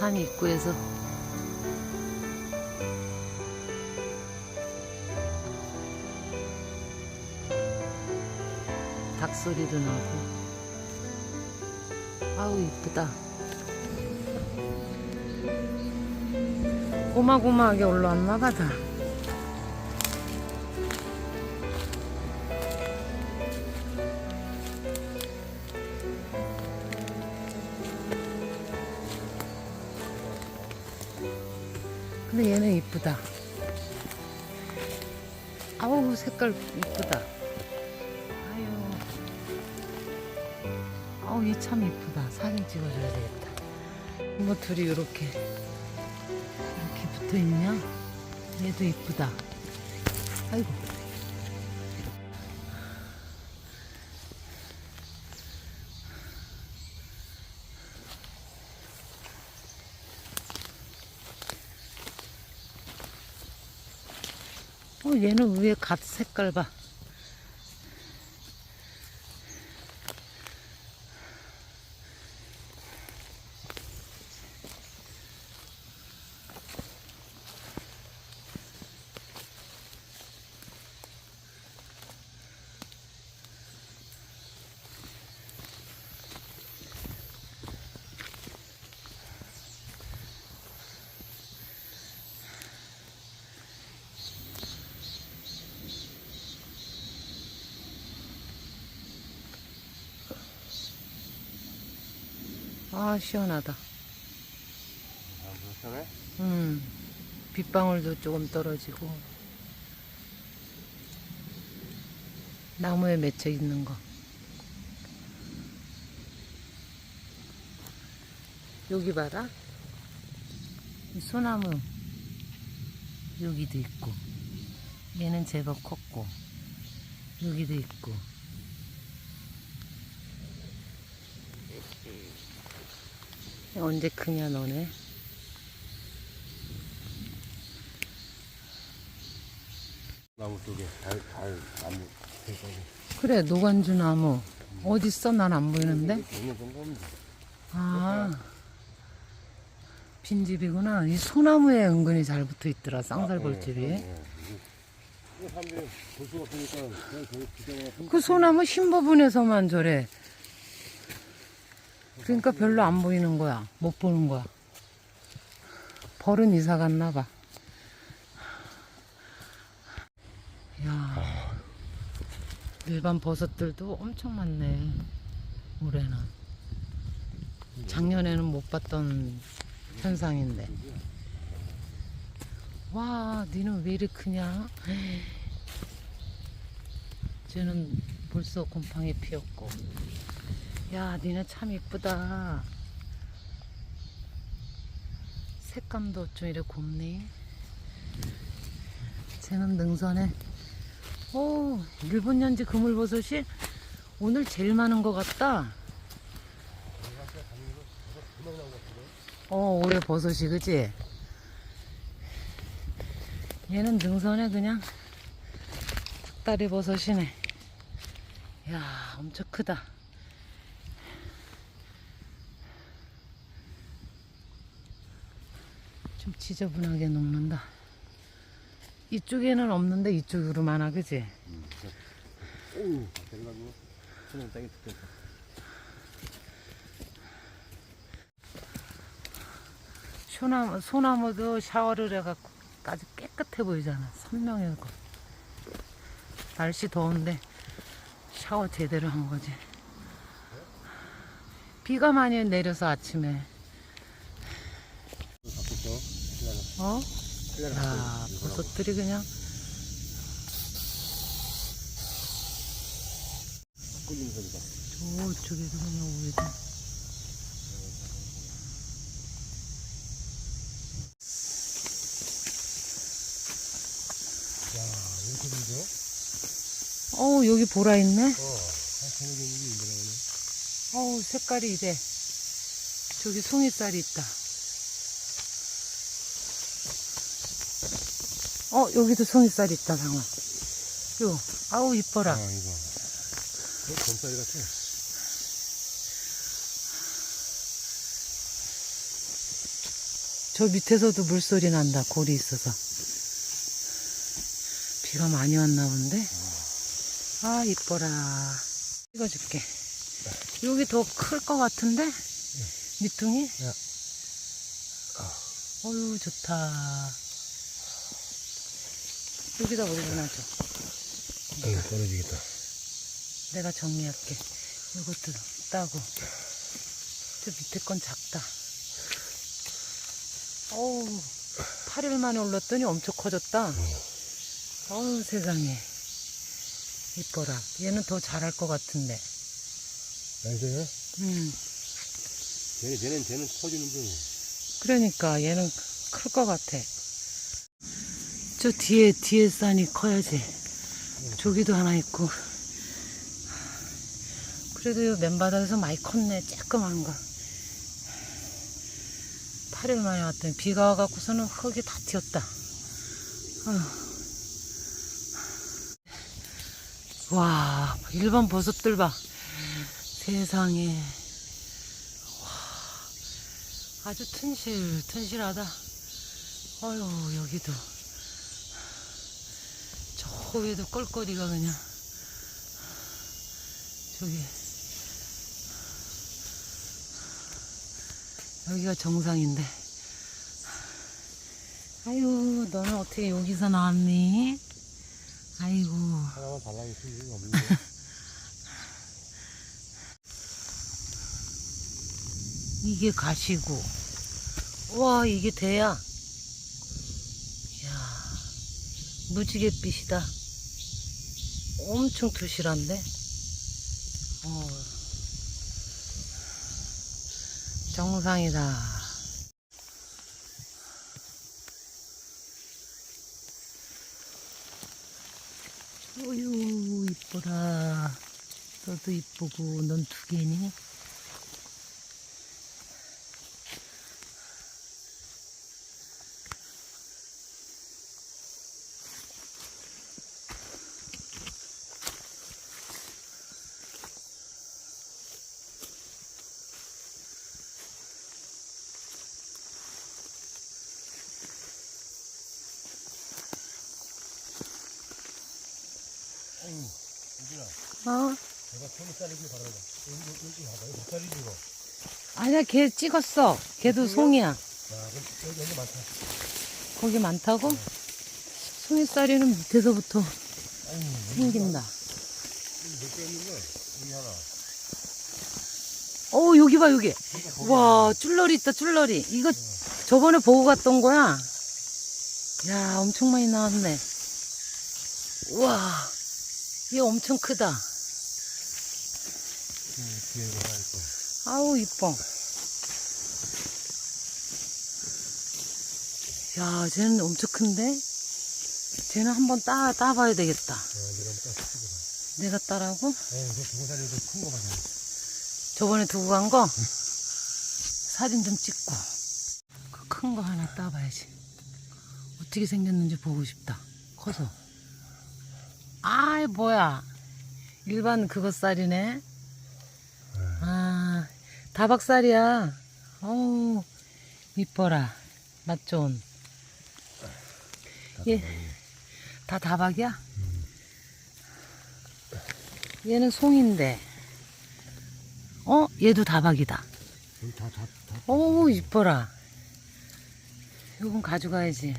산 입구에서. 닭 소리도 나고. 아우 이쁘다. 고마고마하게 올라왔나 봐다 근데 얘는 이쁘다. 아우 색깔 이쁘다. 아유. 아우 얘 참 이쁘다. 사진 찍어줘야 되겠다. 이거 둘이 이렇게 이렇게 붙어 있냐? 얘도 이쁘다. 아이고 얘는 위에 갓 색깔 봐 아 시원하다. 아? 음 빗방울도 조금 떨어지고. 나무에 맺혀 있는 거. 여기 봐라. 이 소나무. 여기도 있고. 얘는 제법 컸고. 여기도 있고 언제 크냐 너네? 나무 쪽에 달, 달, 나무. 그래 노간주 나무. 어딨어? 난 안 보이는데? 있는. 아. 빈집이구나. 이 소나무에 은근히 잘 붙어 있더라 쌍살벌집이. 네, 이게 사람들이 볼 수가 없으니까 그냥 저기 기대거나 그 소나무 흰 부분에서만 저래 그러니까 별로 안 보이는 거야. 못 보는 거야. 벌은 이사 갔나 봐. 야, 일반 버섯들도 엄청 많네 올해는. 작년에는 못 봤던 현상인데. 와 니는 왜 이리 크냐? 쟤는 벌써 곰팡이 피었고 야 니네 참 이쁘다. 색감도 좀 이래 곱네. 쟤는 능선에. 오 일본 연지 그물버섯이 오늘 제일 많은 것 같다. 어 올해 버섯이 그지 얘는 능선에 그냥 닭다리 버섯이네. 야 엄청 크다 좀 지저분하게 녹는다. 이쪽에는 없는데 이쪽으로 많아 그지. 소나무, 소나무도 샤워를 해갖고 아주 깨끗해 보이잖아. 선명하고. 날씨 더운데 샤워 제대로 한 거지. 비가 많이 내려서 아침에 바꿨어. 신라는. 어? 야. 버섯들이 그냥. 저쪽에도 그냥 오이도 야, 이렇게 되죠? 어우 여기 보라 있네 어. 어우 색깔이 이래 저기 송이살이 있다 어 여기도 송이살 있다 상아 요 아우 이뻐라 아, 이거. 이거 검사리 같아. 저 밑에서도 물소리 난다. 골이 있어서. 비가 많이 왔나 본데? 아, 이뻐라. 찍어줄게. 여기 더 클 것 같은데? 밑둥이? 야. 어유 좋다. 여기다 올려놔줘. 응, 떨어지겠다. 내가 정리할게. 이것도 따고. 저 밑에 건 작다. 어우, 8일 만에 올랐더니 엄청 커졌다. 어우, 세상에. 이뻐라. 얘는 더 잘할 것 같은데. 음, 쟤는, 쟤는, 쟤는 터지는 중. 그러니까 얘는 클 것 같아. 저 뒤에, 뒤에 산이 커야지. 저기도 하나 있고. 그래도 이 맨바닥에서 많이 컸네. 쬐끄만 거. 8일 만에 왔더니 비가 와갖고서는 흙이 다 튀었다. 와, 일반 버섯들 봐. 세상에. 와, 아주 튼실, 튼실하다. 어휴, 여기도. 저 위에도 껄거리가 그냥. 저기. 여기가 정상인데. 아유, 너는 어떻게 여기서 나왔니? 아이고. 하나만 달라고 쓸 없는데. 이게 가시고. 와, 이게 대야. 이야, 무지갯빛이다. 엄청 투실한데? 어. 정상이다. 어유 이뻐라. 너도 이쁘고, 넌 두 개니? 유진아, 어? 내가 손을 자르길 바란다. 여기, 여기, 봐봐. 못 자르지, 이거. 아니야, 걔 찍었어. 걔도 송이야. 야, 그럼 여기, 여기 많다. 거기 많다고? 송이살이는 밑에서부터 생긴다. 몇개 있는데, 여기 하나. 어, 여기 봐, 여기. 와, 줄러리 있다, 줄러리. 이거 저번에 보고 갔던 거야. 야, 엄청 많이 나왔네. 우와, 얘 엄청 크다. 아우, 이뻐. 야, 쟤는 엄청 큰데? 쟤는 한번 따, 따봐야 되겠다. 야, 내가 따라고? 에, 이거 두고 살려도 큰 거 봐야 저번에 두고 간 거? 사진 좀 찍고. 그 큰 거 하나 따봐야지. 어떻게 생겼는지 보고 싶다. 커서. 아이, 뭐야. 일반 그거 쌀이네. 아, 다박살이야. 어우, 이뻐라. 맛 좋은. 얘, 다 다박이야? 얘는 송인데. 어? 얘도 다박이다. 다, 다, 다. 어우, 이뻐라. 이건 가져가야지.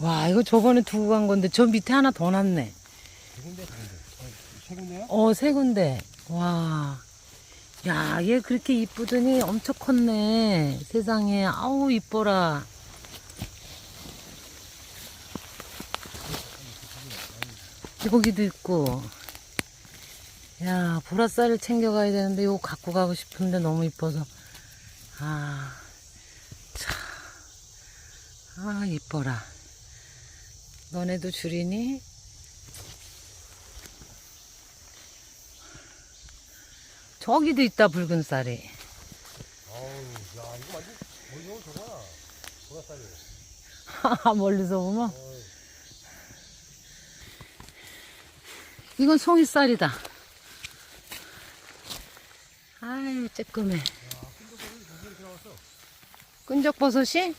와, 이거 저번에 두고 간 건데, 저 밑에 하나 더 났네. 두 군데. 어, 세 군데야? 어, 세 군데. 와. 야, 얘 그렇게 이쁘더니 엄청 컸네. 세상에. 아우, 이뻐라. 거기도 있고. 야, 보라쌀을 챙겨가야 되는데, 이거 갖고 가고 싶은데 너무 이뻐서. 아, 참. 아, 이뻐라. 너네도 줄이니? 저기도 있다, 붉은 쌀이. 아우, 야, 이거 완전, 멀리서 저거야. 보라쌀이. 멀리서 보면. 이건 송이쌀이다. 아유, 쬐끔해. 끈적버섯이?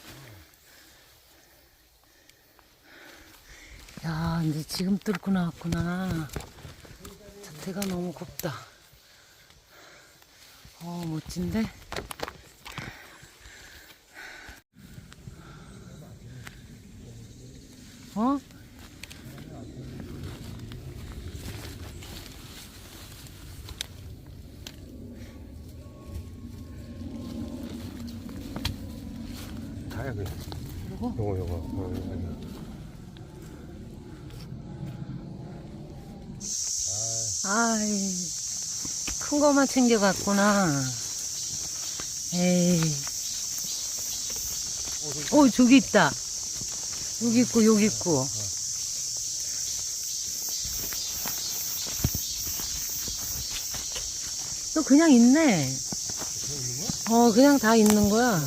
야, 이제 지금 뚫고 나왔구나. 자태가 너무 곱다. 어, 멋진데? 어? 다야 그냥. 요거? 요거 요거. 어, 요거, 요거. 아이, 큰 거만 챙겨갔구나. 에이. 어, 저기 있다. 여기 있고, 여기 있고. 또 그냥 있네. 어, 그냥 다 있는 거야.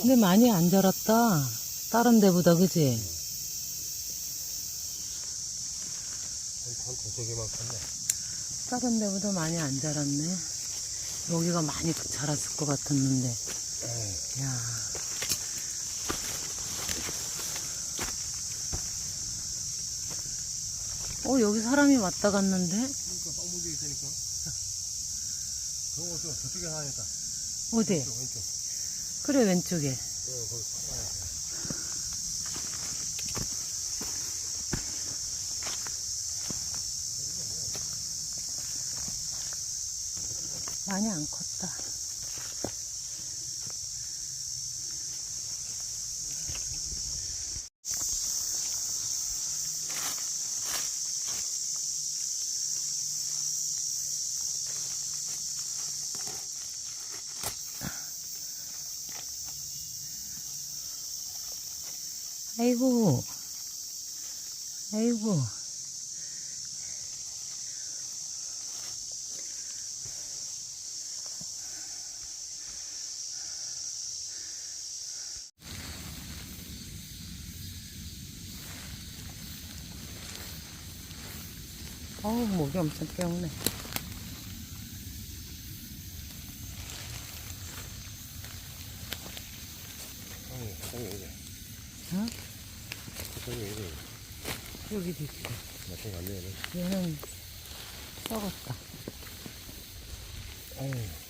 근데 많이 안 자랐다. 다른 데보다, 그지? 컸네. 다른 데보다 많이 안 자랐네. 여기가 많이 자랐을 것 같았는데. 야. 어, 여기 사람이 왔다 갔는데? 그러니까 있으니까. 저 저쪽에 있다. 어디? 왼쪽 왼쪽. 그래, 왼쪽에. 많이 안 컸다. 아이고, 아이고. 어우, 목이 엄청 깨우네. 어? 이래. 여기도 있어. 나중에 안 되네. 얘는 썩었다. 어우.